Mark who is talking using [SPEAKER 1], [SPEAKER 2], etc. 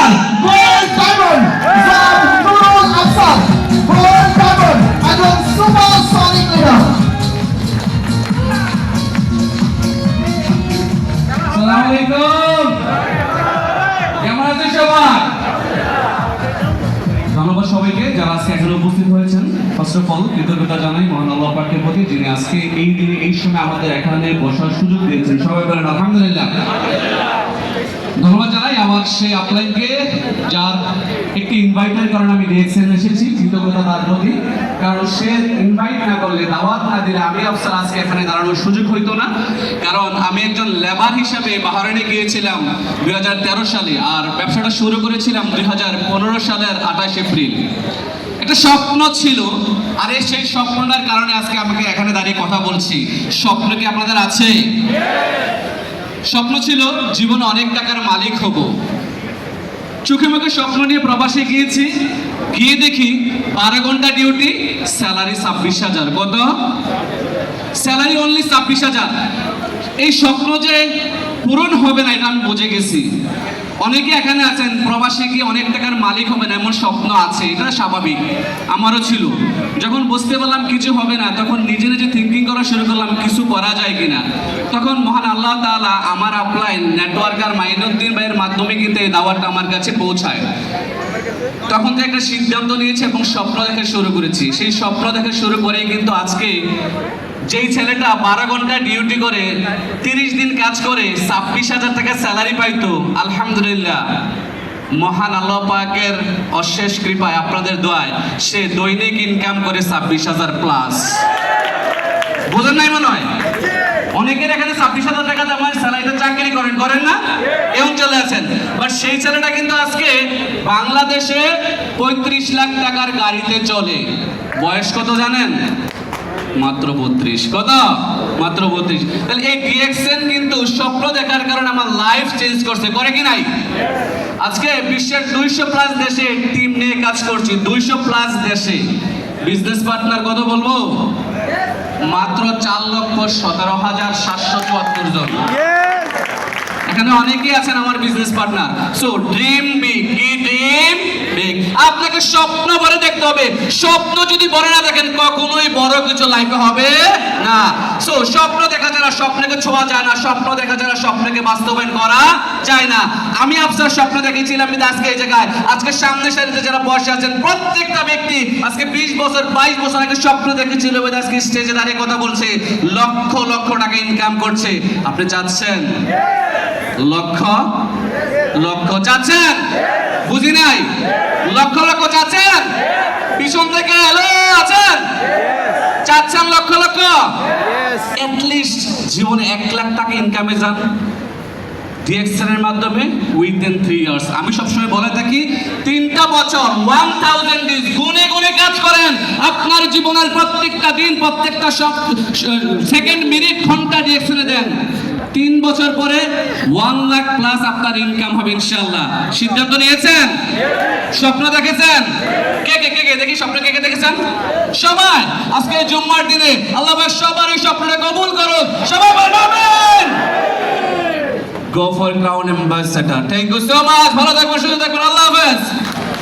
[SPEAKER 1] Winner gold diamond জনাব Nurul Afsar gold diamond একজন super sonic leader
[SPEAKER 2] আসসালামু আলাইকুম কেমন আছেন ধন্যবাদ সবাইকে যারা আজকে এখানে উপস্থিত হয়েছেন। ফার্স্ট অফ অল কৃতজ্ঞতা জানাই মহান আল্লাহ পাকের প্রতি যিনি আজকে এই দিনে, এই সময় আমাদের এখানে বসার সুযোগ দিয়েছেন। সবাই বলেন, আলহামদুলিল্লাহ। ধন্যবাদ আমার সেই আপলাইনকে যার একটি ইনভাইটের কারণে আমি ডিএক্সএন এসেছি, কৃতজ্ঞতা তার প্রতি। কারণ সে ইনভাইট না করলে, দাওয়াত না দিলে আমি আফসার আজকে এখানে দাঁড়ানোর সুযোগ হইতো না। কারণ আমি একজন লেবার হিসাবে বাহারাইনে গিয়েছিলাম দুই হাজার তেরো সালে, আর ব্যবসাটা শুরু করেছিলাম দুই সালের আঠাশ এপ্রিল। একটা স্বপ্ন ছিল, আরে সেই স্বপ্নটার কারণে আজকে আমাকে এখানে দাঁড়িয়ে কথা বলছি। স্বপ্ন কি আপনাদের আছে? স্বপ্ন ছিল, জীবনে অনেক টাকার মালিক হব। চোখে মুখে স্বপ্ন নিয়ে প্রবাসে গিয়েছি। গিয়ে দেখি বারো ঘণ্টা ডিউটি স্যালারি ছাব্বিশ হাজার। কত? স্যালারি অনলি ছাব্বিশ হাজার। এই স্বপ্ন যে পূরণ হবে না, এটা আমি বুঝে গেছি। অনেকে এখানে আছেন, প্রবাসে গিয়ে অনেক টাকার মালিক হবেন, এমন স্বপ্ন আছে, এটা স্বাভাবিক, আমারও ছিল। যখন বুঝতে পারলাম কিছু হবে না, তখন নিজে নিজে থিঙ্কিং করা শুরু করলাম, কিছু করা যায় কিনা। তখন মহান আল্লাহ তাআলা আমার আপলাইন নেটওয়ার্কার মাইনুদ্দিন ভাইয়ের মাধ্যমে কিন্তু এই দাওয়াতটা আমার কাছে পৌঁছায়। তখন থেকে একটা সিদ্ধান্ত নিয়েছি এবং স্বপ্ন দেখা শুরু করেছি। সেই স্বপ্ন দেখা শুরু করেই কিন্তু আজকে যেই ছেলেটা বারো ঘণ্টা ডিউটি করে, তিরিশ দিন কাজ করে, ছাব্বিশ হাজার টাকা স্যালারি পাইতো, আলহামদুলিল্লাহ। মহান আল্লাহ পাকের অশেষ কৃপায় আপনাদের দোয়ায় সে দৈনিক ইনকাম করে ছাব্বিশ হাজার প্লাস বোঝেন নাই মনে হয়? অনেকের এখানে ছাব্বিশ হাজার টাকা দামের স্যালারিতে চাকরি করেন করেন না? এবং চলে আছেন। বাট সেই ছেলেটা কিন্তু আজকে বাংলাদেশে পঁয়ত্রিশ লাখ টাকার গাড়িতে চলে। বয়স কত জানেন? মাত্র বত্রিশ। কত? মাত্র বত্রিশ। তাহলে এই ডিএক্সএন কিন্তু স্বপ্ন দেখার কারণে আমার লাইফ চেঞ্জ করছে। করে কি নাই? আজকে বিশ্বের দুইশো প্লাস দেশে টিম নিয়ে কাজ করছি। দুইশো প্লাস দেশে। বিজনেস পার্টনার কত বলব? মাত্র চার লক্ষ সতেরো হাজার সাতশো চুয়াত্তর জন। এখানে অনেকেই আছেন আমার business partner so dream big কি ড্রিম আপনাকে স্বপ্ন বড় দেখতে হবে। স্বপ্ন যদি বড় না দেখেন, কখনোই বড় কিছু লাইফে হবে না। সো স্বপ্ন দেখা না, স্বপ্নকে ছোঁয়া যায় না, স্বপ্ন দেখা না, স্বপ্নকে বাস্তবায়ন করা যায় না। আমি আপনার স্বপ্ন দেখেছিলাম কিন্তু আজকে এই জায়গায়। আজকে সামনে সারিতে যারা বসে আছেন, প্রত্যেকটা ব্যক্তি আজকে বিশ বছর, বাইশ বছর আগে স্বপ্ন দেখেছিল আজকে স্টেজে দাঁড়িয়ে কথা বলছে। লক্ষ লক্ষ টাকা ইনকাম করছে। আপনি চাচ্ছেন? লক্ষ? লক্ষ চাচ্ছেন? বুঝি নাই? লক্ষ লক্ষ চাচ্ছেন? পিছন থেকে হ্যালো আছেন? চাচ্ছেন লক্ষ লক্ষ? লিস্ট জীবনে এক লাখ টাকা ইনকামে যান। ডিএক্সএন এর মাধ্যমে উইদিন থ্রি ইয়ার্স আমি সবসময় বলে থাকি, তিনটা বছর ওয়ান থাউজেন্ড ডিজ গুনে গুনে কাজ করেন। আপনার জীবনের প্রত্যেকটা দিন, প্রত্যেকটা সব সেকেন্ড মিনিট ঘণ্টা ডিএক্সএনে দেন। তিন বছর পরে ওয়ান লাখ প্লাস আপনার ইনকাম হবে ইনশাল্লাহ সিদ্ধান্ত নিয়েছেন? স্বপ্ন দেখেছেন? কে কে কে কে? দেখি স্বপ্ন কে কে দেখেছেন? সবাই, আজকে জুম্মার দিনে আল্লাহ সবার এই স্বপ্নটা কবুল করুন সবাই বলবেন go for crown ambassador thank you so much ভালো থাকবেন, সুস্থ থাকবেন। আল্লাহ হাফেজ।